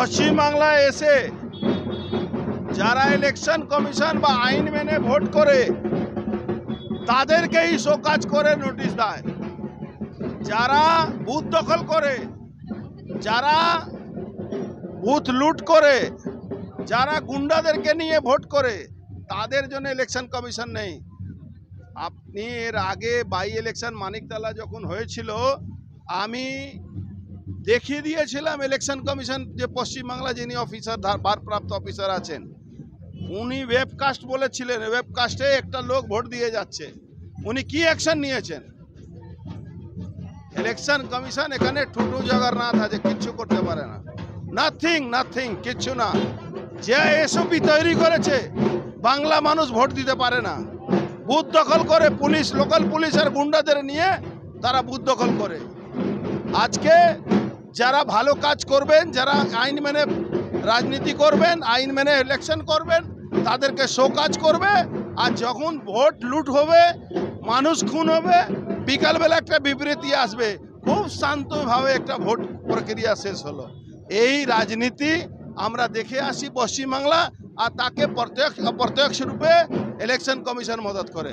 পশ্চিমবাংলায় এসে যারা ইলেকশন কমিশন বা আইন মেনে ভোট করে, তাদেরকেই শোকাজ করে নোটিশ দেয়। যারা বুথ দখল করে, যারা বুথ লুট করে, যারা গুন্ডাদেরকে নিয়ে ভোট করে, তাদের জন্য ইলেকশন কমিশন নেই। আপনি এর আগে বাই ইলেকশন মানিকতলা যখন হয়েছিল, আমি দেখিয়ে দিয়েছিলাম ইলেকশন কমিশন যে পশ্চিমবাংলা যিনি অফিসার ভারপ্রাপ্ত অফিসার আছেন, উনি ওয়েবকাস্ট বলেছিলেন ওয়েবকাস্টে একটা লোক ভোট দিয়ে যাচ্ছে। উনি কি অ্যাকশন নিয়েছেন? ইলেকশন কমিশন এখানে ঠুটু জগন্নাথ আছে, কিচ্ছু করতে পারে না। নাথিং নাথিং কিচ্ছু না। যে এসপি তৈরি করেছে, বাংলা মানুষ ভোট দিতে পারে না। বুথ দখল করে পুলিশ লোকাল পুলিশ আর গুন্ডাদের নিয়ে তারা বুথ দখল করে। আজকে যারা ভালো কাজ করবেন, যারা আইন মেনে রাজনীতি করবেন, আইন মেনে ইলেকশন করবেন, তাদেরকে শো কাজ করবে, আর যখন ভোট লুট হবে, মানুষ খুন হবে, বিকালবেলা একটা বিবৃতি আসবে, খুব শান্তভাবে একটা ভোট প্রক্রিয়া শেষ হলো। এই রাজনীতি আমরা দেখে আসি পশ্চিমবাংলা, আর তাকে প্রত্যক্ষ অপ্রত্যক্ষ রূপে ইলেকশন কমিশন মদত করে।